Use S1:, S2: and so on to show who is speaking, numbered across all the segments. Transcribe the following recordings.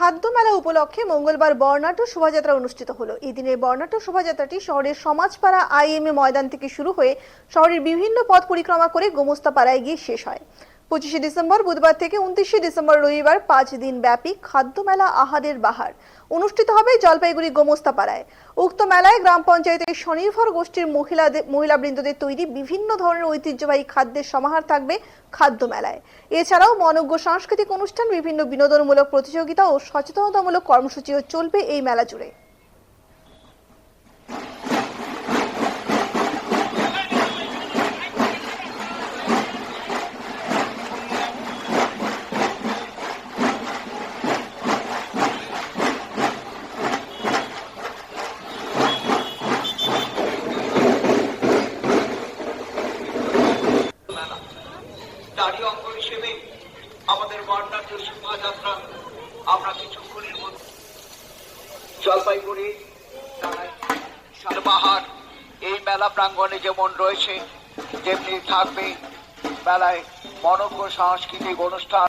S1: খাদ্য মেলা উপলক্ষে মঙ্গলবার বর্ণাঢ্য শোভাযাত্রা অনুষ্ঠিত হলো। এই দিনের বর্ণাঢ্য শোভাযাত্রাটি শহরের সমাজপাড়া আইএমএ ময়দান থেকে শুরু হয়ে শহরের বিভিন্ন পথ পরিক্রমা করে গোমস্তাপাড়ায় গিয়ে শেষ হয়। পঁচিশে ডিসেম্বর, বুধবার থেকে উনত্রিশে ডিসেম্বর রবিবার পাঁচ দিন ব্যাপী খাদ্য মেলা আহারের বাহার। অনুষ্ঠিত হবে জলপাইগুড়ি গোমস্তাপাড়ায়। উক্ত মেলায় গ্রাম পঞ্চায়েতের স্বনির্ভর গোষ্ঠীর মহিলাদের মহিলাবৃন্দদের তৈরি বিভিন্ন ধরনের ঐতিহ্যবাহী খাদ্যের সমাহার থাকবে খাদ্য মেলায়। এছাড়াও মনজ্ঞ সাংস্কৃতিক অনুষ্ঠান, বিভিন্ন বিনোদনমূলক প্রতিযোগিতা ও সচেতনতামূলক কর্মসূচিও চলবে এই মেলা জুড়ে।
S2: আমরা কিছুক্ষণের মধ্যে জলপাইগুড়ি পাহাড় এই মেলা প্রাঙ্গণে যেমন রয়েছে, তেমনি থাকবে মেলায় মনজ্ঞ সাংস্কৃতিক অনুষ্ঠান।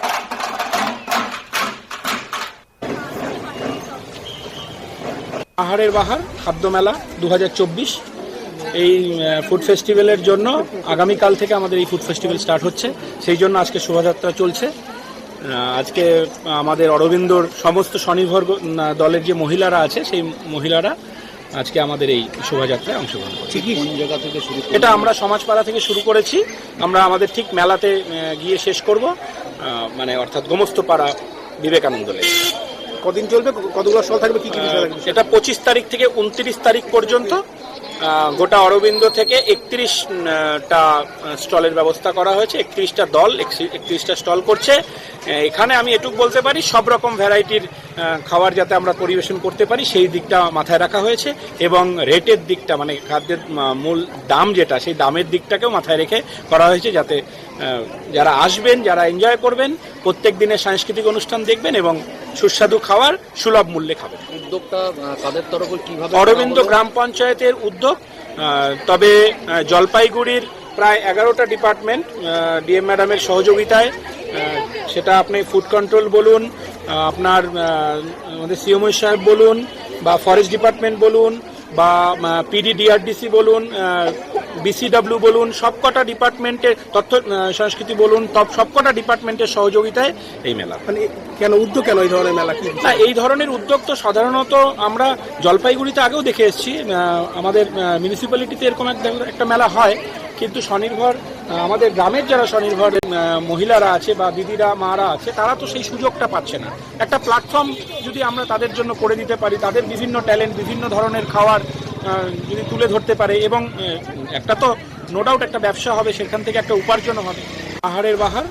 S3: আহারের বাহার, খাদ্য মেলা দু হাজার চব্বিশ। এই ফুড ফেস্টিভ্যালের জন্য আগামীকাল থেকে আমাদের এই ফুড ফেস্টিভ্যাল স্টার্ট হচ্ছে। সেই জন্য আজকে শোভাযাত্রা চলছে। আজকে আমাদের অরবিন্দর সমস্ত স্বনির্ভর দলের যে মহিলারা আছে সেই মহিলারা আজকে আমাদের এই শোভাযাত্রায় অংশগ্রহণ করছে। এটা আমরা সমাজপাড়া থেকে শুরু করেছি। আমরা আমাদের ঠিক মেলাতে গিয়ে শেষ করব। মানে অর্থাৎ গোমস্তপাড়া বিবেকানন্দ লেক।
S4: কদিন চলবে? কতগুলো স্টল থাকবে? কি কি বিষয় থাকবে?
S3: এটা পঁচিশ তারিখ থেকে উনত্রিশ তারিখ পর্যন্ত। গোটা অরবিন্দ থেকে একত্রিশটা স্টলের ব্যবস্থা করা হয়েছে, একত্রিশটা দল একত্রিশটা স্টল করছে। এখানে আমি এটুক বলতে পারি, সব রকম ভ্যারাইটির খাবার যাতে আমরা পরিবেশন করতে পারি, সেই দিকটা মাথায় রাখা হয়েছে এবং রেটের দিকটা মানে খাদ্যের মূল দাম যেটা, সেই দামের দিকটাকেও মাথায় রেখে করা হয়েছে যাতে যারা আসবেন, যারা এনজয় করবেন, প্রত্যেক দিনের সাংস্কৃতিক অনুষ্ঠান দেখবেন এবং সুস্বাদু খাবার সুলভ মূল্যে খাবে।
S4: উদ্যোগটা তাদের তরফে কীভাবে
S3: অরবিন্দ গ্রাম পঞ্চায়েতের উদ্যোগ তবে জলপাইগুড়ির প্রায় এগারোটা ডিপার্টমেন্ট ডিএম ম্যাডামের সহযোগিতায় সেটা আপনি ফুড কন্ট্রোল বলুন আপনার আমাদের সিএমও সাহেব বলুন বা ফরেস্ট ডিপার্টমেন্ট বলুন বা পিডিডিআরডিসি বলুন বিসিডাব্লিউ বলুন সবকটা ডিপার্টমেন্টের তথ্য সংস্কৃতি বলুন সবকটা ডিপার্টমেন্টের সহযোগিতায় এই মেলা।
S4: মানে কেন উদ্যোগ কেন এই ধরনের মেলা কি?
S3: না এই ধরনের উদ্যোগ তো সাধারণত আমরা জলপাইগুড়িতে আগেও দেখে এসেছি। আমাদের মিউনিসিপ্যালিটিতে এরকম এক- একটা মেলা হয় কিন্তু স্বনির্ভর আমাদের গ্রামের যারা স্বনির্ভর মহিলারা আছে বা দিদিরা, মারা আছে, তারা তো সেই সুযোগটা পাচ্ছে না। একটা প্ল্যাটফর্ম যদি আমরা তাদের জন্য করে দিতে পারি, তাদের বিভিন্ন ট্যালেন্ট বিভিন্ন ধরনের খাওয়ার যদি তুলে ধরতে পারে এবং একটা তো নো ডাউট একটা ব্যবসা হবে, সেখান থেকে একটা উপার্জনও হবে। আহারের বাহার